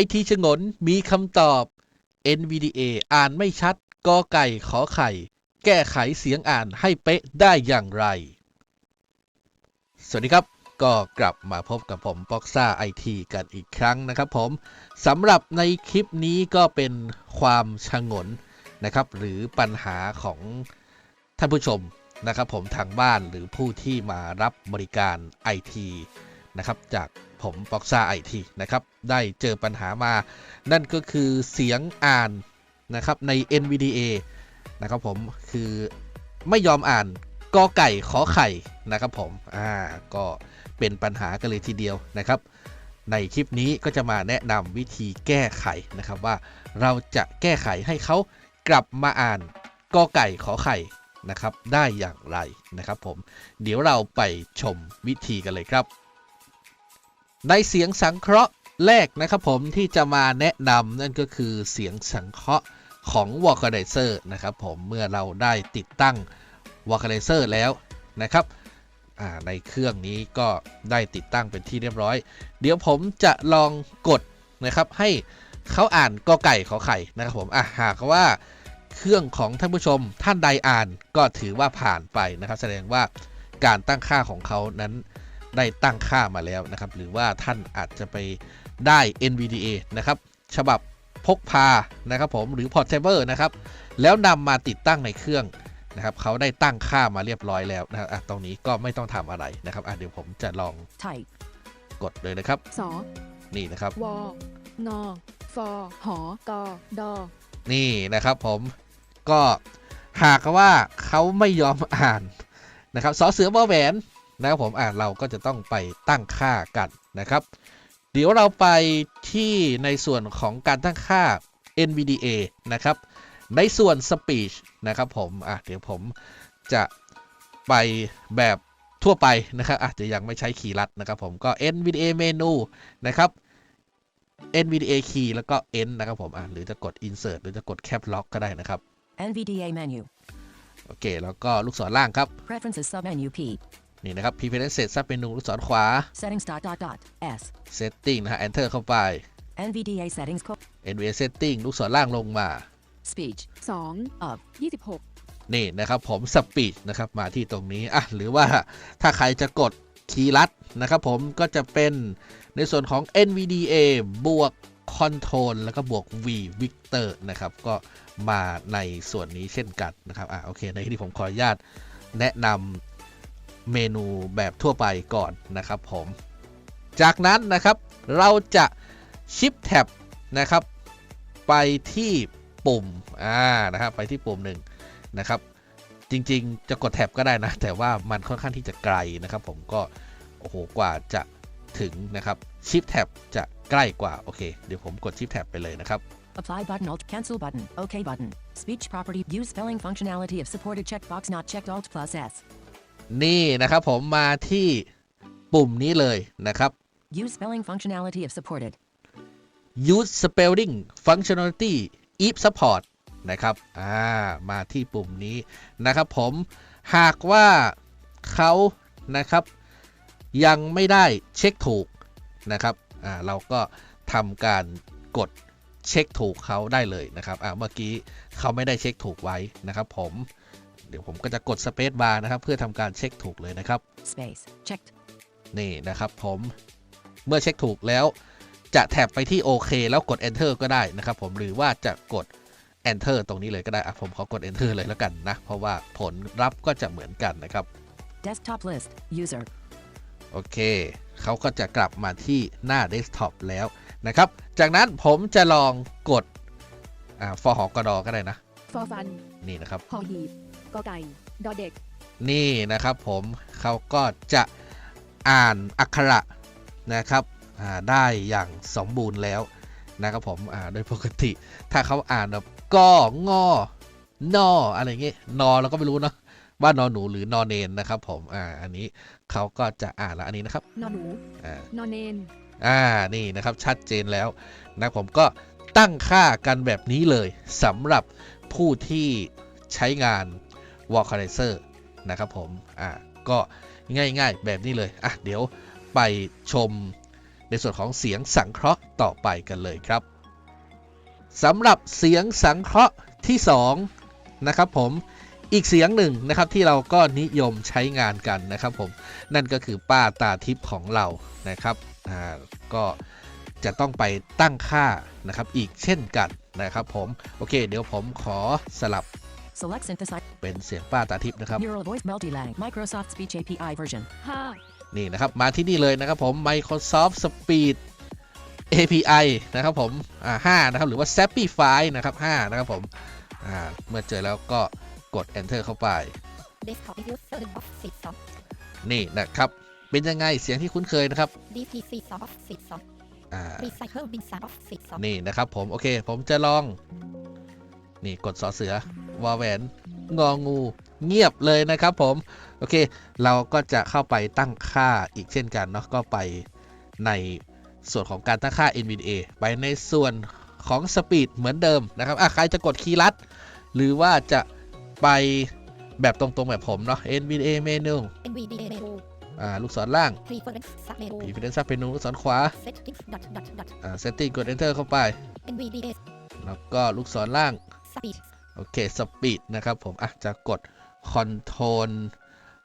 IT ชงนมีคำตอบ NVDA อ่านไม่ชัดกอไก่ขอไข่ แก้ไขเสียงอ่านให้เป๊ะได้อย่างไร สวัสดีครับ ก็กลับมาพบกับผมป็อกซ่าไอทีกันอีกครั้งนะครับผมสำหรับในคลิปนี้ก็เป็นความชงนนะครับ หรือปัญหาของท่านผู้ชมนะครับผมทางบ้านหรือผู้ที่มารับบริการ IT นะครับจากผมป็อกซ่าไอทีนะครับได้เจอปัญหามา นั่นก็คือเสียงอ่านนะครับใน NVDA นะครับผมคือไม่ยอมอ่านกอไก่ขอไข่นะครับผมอ่าก็เป็นปัญหากันเลยทีเดียวนะครับ ในคลิปนี้ก็จะมาแนะนำวิธีแก้ไขนะครับว่าเราจะแก้ไขให้เขากลับมาอ่านกอไก่ขอไข่นะครับได้อย่างไรนะครับผมเดี๋ยวเราไปชมวิธีกันเลยครับ ในเสียงสังเคราะห์แรกนะครับผมที่จะมาแนะนำนั่นก็คือเสียงสังเคราะห์ของ v o c a l i z e r นะครับผมเมื่อเราได้ติดตั้ง v o c a l i z e r แล้วนะครับในเครื่องนี้ก็ได้ติดตั้งเป็นที่เรียบร้อย เดี๋ยวผมจะลองกดนะครับให้เขาอ่านกอไก่ขอไข่นะครับผมอะหากว่าเครื่องของท่านผู้ชมท่านใดอ่านก็ถือว่าผ่านไปนะครับ แสดงว่าการตั้งค่าของเขานั้น ได้ตั้งค่ามาแล้วนะครับ หรือว่าท่านอาจจะไปได้ NVDA นะครับ ฉบับพกพานะครับผมหรือ Portable นะครับ แล้วนำมาติดตั้งในเครื่องนะครับเขาได้ตั้งค่ามาเรียบร้อยแล้วนะครับอะตรงนี้ก็ไม่ต้องทำอะไรนะครับอะเดี๋ยวผมจะลอง type กดเลยนะครับสอนี่นะครับวอนอฟอหอกอดอนี่นะครับผมก็หากว่าเขาไม่ยอมอ่านนะครับสอเสือวอแหวน นะครับผมอ่านเราก็จะต้องไปตั้งค่ากันนะครับ เดี๋ยวเราไปที่ในส่วนของการตั้งค่า NVDA นะครับ ในส่วน Speech นะครับผมอะเดี๋ยวผมจะไปแบบทั่วไปนะครับ อาจจะยังไม่ใช้คีย์ลัดนะครับผมก็ NVDA เมนูนะครับ NVDA key แล้วก็ N นะครับผมอะหรือจะกด Insert หรือจะกด Cap Lock ก็ได้นะครับ NVDA menu. โอเค แล้วก็ลูกศรล่างครับ Preferences submenu P. นี่นะครับ Preferences ซับเมนูลูกศรขวา Settings dot dot dot. S. Setting นะฮะ Enter เข้าไป NVDA settings co- NVDA Setting ลูกศรล่างลงมา speech สอง of ยี่สิบหกนี่นะครับผม Speech นะครับมาที่ตรงนี้อะหรือว่าถ้าใครจะกดคีย์ลัดนะครับผมก็จะเป็นในส่วนของ NVDA บวก Control แล้วก็บวก V Victor นะครับ ก็มาในส่วนนี้เช่นกันนะครับอะโอเค ในที่ผมขออนุญาตแนะนำ เมนูแบบทั่วไปก่อนนะครับผมจากนั้นนะครับเราจะชิปแท็บนะครับ ไปที่ปุ่มอ่านะครับไปที่ปุ่มหนึ่งนะครับ จริงๆ จะกดแท็บก็ได้นะ แต่ว่ามันค่อนข้างที่จะไกลนะครับ ผมก็โอ้โหกว่าจะถึงนะครับชิปแท็บจะใกล้กว่า โอเค เดี๋ยวผมกดชิปแท็บไปเลยนะครับ apply button alt cancel button OK button speech property use spelling functionality of supported checkbox not checked alt plus S นี่นะครับผมมาที่ปุ่มนี้เลยนะครับ use spelling functionality of supported use spelling functionality if support นะครับอ่ามาที่ปุ่มนี้นะครับผมหากว่าเขานะครับยังไม่ได้เช็คถูกนะครับอ่าเราก็ทำการกดเช็คถูกเขาได้เลยนะครับอ่าเมื่อกี้เขาไม่ได้เช็คถูกไว้นะครับผมเดี๋ยวผมก็จะกด Space Bar นะครับ เพื่อทำการเช็คถูกเลยนะครับ space checked นี่นะครับผมเมื่อเช็คถูกแล้ว จะแท็บไปที่โอเคแล้วกด enter ก็ได้นะครับผมหรือว่าจะกด enter ตรงนี้เลยก็ได้อะผมขอกด enter เลยแล้วกันนะ เพราะว่าผลรับก็จะเหมือนกันนะครับ desktop list user โอเค เขาก็จะกลับมาที่หน้า desktop แล้วนะครับ จากนั้นผมจะลองกดอ่า for หอกระดอก็ได้นะฟอฟันนี่นะครับหอหีบ กอไก่ดอเด็ก นี่นะครับผมเขาก็จะอ่านอักขระนะครับอ่าได้อย่างสมบูรณ์แล้วนะครับผมอ่าโดยปกติ ถ้าเขาอ่านแบบก็งอนออะไรเงี้ยนอเราก็ไม่รู้เนาะว่านอหนูหรือนอเนนนะครับ ผมอ่าอันนี้เขาก็จะอ่านแล้วอันนี้นะครับนอหนูอ่านอเนนอ่านี่นะครับชัดเจนแล้วนะผมก็ตั้งค่ากันแบบนี้เลยสำหรับผู้ที่ใช้งาน w a l k a l i z e r นะครับผมอ่าก็ง่ายๆ แบบนี้เลยอะเดี๋ยวไปชมในในส่วนของเสียงสังเคราะห์ต่อไปกันเลยครับสำหรับเสียงสังเคราะห์ที่ 2 นะครับผมอีกเสียงหนึ่งนะครับที่เราก็นิยมใช้งานกันนะครับผมนั่นก็คือป้าตาทิพย์ของเรานะครับอ่าก็จะต้องไปตั้งค่านะครับอีกเช่นกันนะครับผมโอเค เดี๋ยวผมขอสลับ Select synthesize เป็นเสียงป้าตาทิพย์นะครับ Neural Voice Multilang Microsoft Speech API version. ห้านี่นะครับ มาที่นี่เลยนะครับผม Microsoft Speed API นะครับผมอ่า5นะครับ หรือว่า Sapify นะครับ5นะครับผมอ่าเมื่อเจอแล้วก็กด Enter เข้าไป Desktop User Office นี่นะครับ เป็นยังไงเสียงที่คุ้นเคยนะครับ2 DPC Office อ่า2 Recycle Bin Office 2นี่นะครับผม โอเค ผมจะลอง นี่กดสอเสือ วอแหวนงองู เงียบเลยนะครับผม โอเค เราก็จะเข้าไปตั้งค่าอีกเช่นกันเนาะก็ไปในส่วนของการตั้งค่า NVDA ไปในส่วนของ Speed เหมือนเดิมนะครับอะใครจะกดคีย์ลัด หรือว่าจะไปแบบตรงๆแบบผมเนาะ NVDA menu NVDA Menu อ่าลูกศรล่าง Preference Sub Menu Preference Sub menu ลูกศรขวา Settings dot dot dot อ่า Setting กด Enter เข้าไป NVDA แล้วก็ลูกศรล่าง Speed โอเคสปีดนะครับผมอะจะกด Control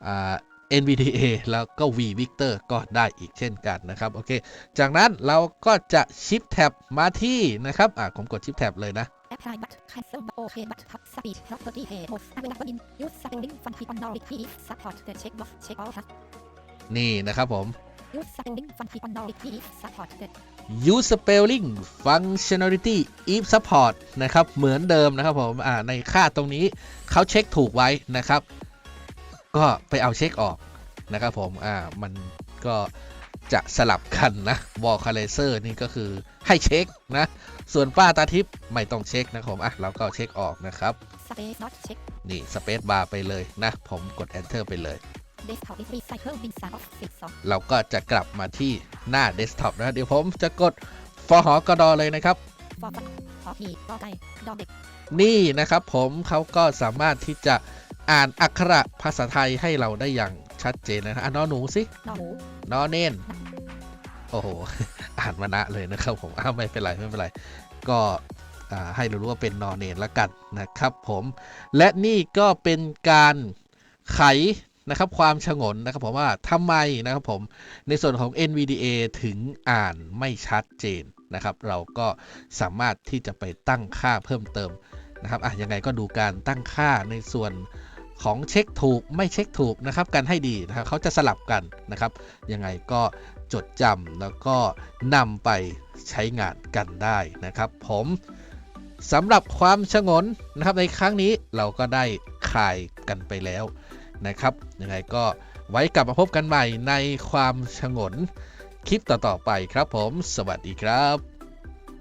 อ่า NVDA แล้วก็ V Victor ก็ได้อีกเช่นกันนะครับโอเค จากนั้นเราก็จะ Shift Tab มาที่นะครับอะผมกด Shift Tab เลยนะ Apply but Cancel but OK but Top Speed Property Head Mode Available in Use Spelling Functionality Support the checkbox Check all tab นี่นะครับผม Use Spelling Functionality Support the Use Spelling Functionality if Support นะครับ เหมือนเดิมนะครับผมอ่าในค่าตรงนี้เขาเช็คถูกไว้นะครับ ก็ไปเอาเช็คออกนะครับผมอ่ามันก็จะสลับกันนะ Wall c a l a s e r นี่ก็คือให้เช็คนะ ส่วนป้าตาทิพย์ไม่ต้องเช็คนะครับผมอะเราก็เช็คออกนะครับ Space Not Check นี่ Space Bar ไปเลยนะ ผมกด Enter ไปเลย Desktop is Recycle Bin Office 2เราก็จะกลับมาที่หน้า Desktop นะ เดี๋ยวผมจะกดฟอหอกระดอเลยนะครับ For Fun For He For Guy Dog เด็กนี่นะครับผมเขาก็สามารถที่จะอ่านอักขระภาษาไทยให้เราได้อย่างชัดเจนนะครับอะนอหนูสินอหนูนอเนนโอ้โห อ่านมานะเลยนะครับผมอ้าวไม่เป็นไรไม่เป็นไร ก็อ่าให้เรารู้ว่าเป็นนอเนนละกันนะครับผม และนี่ก็เป็นการไข นะครับ ความฉงนนะครับผมว่าทำไมนะครับผมในส่วนของ NVDA ถึงอ่านไม่ชัดเจนนะครับ เราก็สามารถที่จะไปตั้งค่าเพิ่มเติมนะครับอะยังไงก็ดูการตั้งค่าในส่วนของเช็คถูกไม่เช็คถูกนะครับกันให้ดีนะครับเขาจะสลับกันนะครับ ยังไงก็จดจำแล้วก็นำไปใช้งานกันได้นะครับ ผมสำหรับความชงนนะครับในครั้งนี้เราก็ได้คลายกันไปแล้ว นะครับยังไงก็ไว้กลับมาพบกันใหม่ในความฉงนคลิปต่อๆไปครับผม สวัสดีครับ